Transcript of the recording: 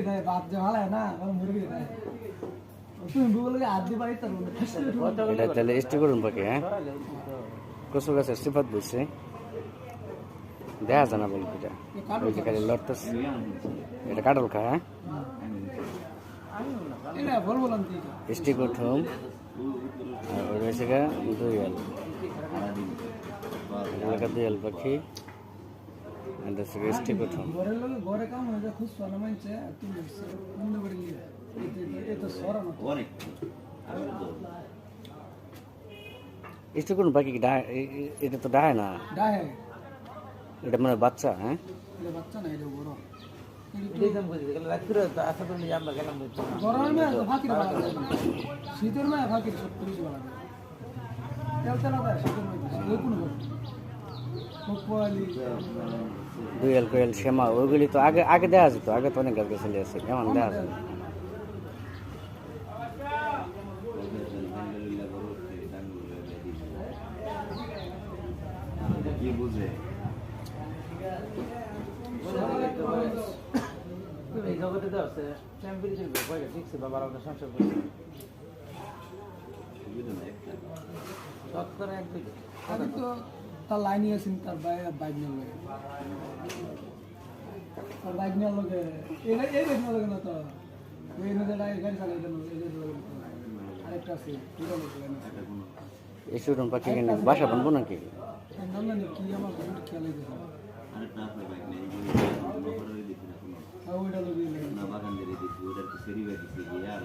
মুরগি দেয় ভাত যে ভালো না ওর মুরগি দেয় তুমি গুগলকে হাত দিয়ে পাই তার এটা তাহলে এসটি করুন পাখি হ্যাঁ কচু গাছের সিফাত বলছে দেখা যায় না বলবি এটা ওই যে খালি লড়তেছে এটা কাটল খা হ্যাঁ এটা বল বললাম তুই এসটি কুঠুম আর ওই রয়েছে গা দুইয়াল এলাকা দুইয়াল পাখি হচ্ছে এসটি না এসটি কুঠুম পাখি কি ডা- এ- এ- এটা তো ডায় না এটা মানে বাচ্চা হ্যাঁ বাচ্চা না এটা বড়। শীতের মেয়ে ফাঁকির সব পুলিশ বালা তেল তেলা দেয় শীতের মেয়ে পোয়ালি কোয়েল শ্যামা ওইগুলি তো আগে আগে দেখা যেত আগে তো অনেক গাছ গাছালি আছে কেমন দেখা যায় এই জগতে আছে ঠিকছে বাবার সংসার করছে। সত্তর এক দুই আমি তো তার লাইনে আছেন তার বাইক নিয়ে লগে তার বাইক নিয়ে লগে এই এই বাইক নিয়ে লগে না তো ওই নদী গাড়ি চালাই দেন এই। আরেকটা আছে একটা এসটি কুঠুম পাখি বাসা বানবো নাকি এর নাম কি আমার খেয়াল হইতেছে আরেকটা আপনার বাইক নেই নগরের দেখি না কোনো আর ওইটা লগে না বাগান দিয়ে দেখি ওটার তো সেরি বাইক দিছে আর